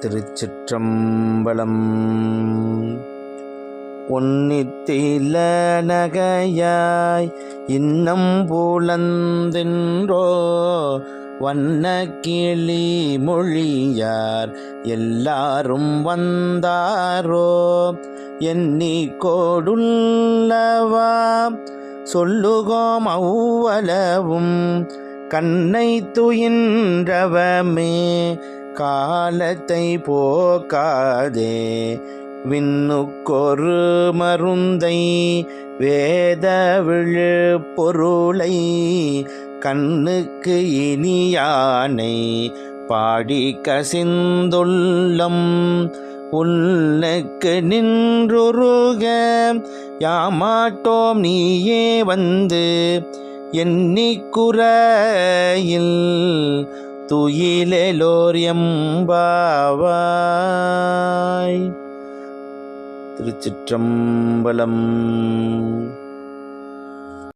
திருச்சிற்றம்பலம். உன்னித்தில நகையாய் இன்னம் புலந்தென்றோ வண்ண கிளி மொழியார் எல்லாரும் வந்தாரோ எண்ணி கோடுள்ளவா சொல்லுகோம் அவ்வளவும் கண்ணை துயின்றவமே காலத்தை போக்காதே. விண்ணுக்கொரு மருந்தை வேத விழு பொருளை கண்ணுக்கு இனியானை பாடி கசிந்துள்ளம். உன்னுக்கு நின்றுருக யாமாட்டோம் நீயே வந்து எண்ணிக்குறையில் துயிலோர் எம்பாவாய் திருச்சிற்றம்பலம்.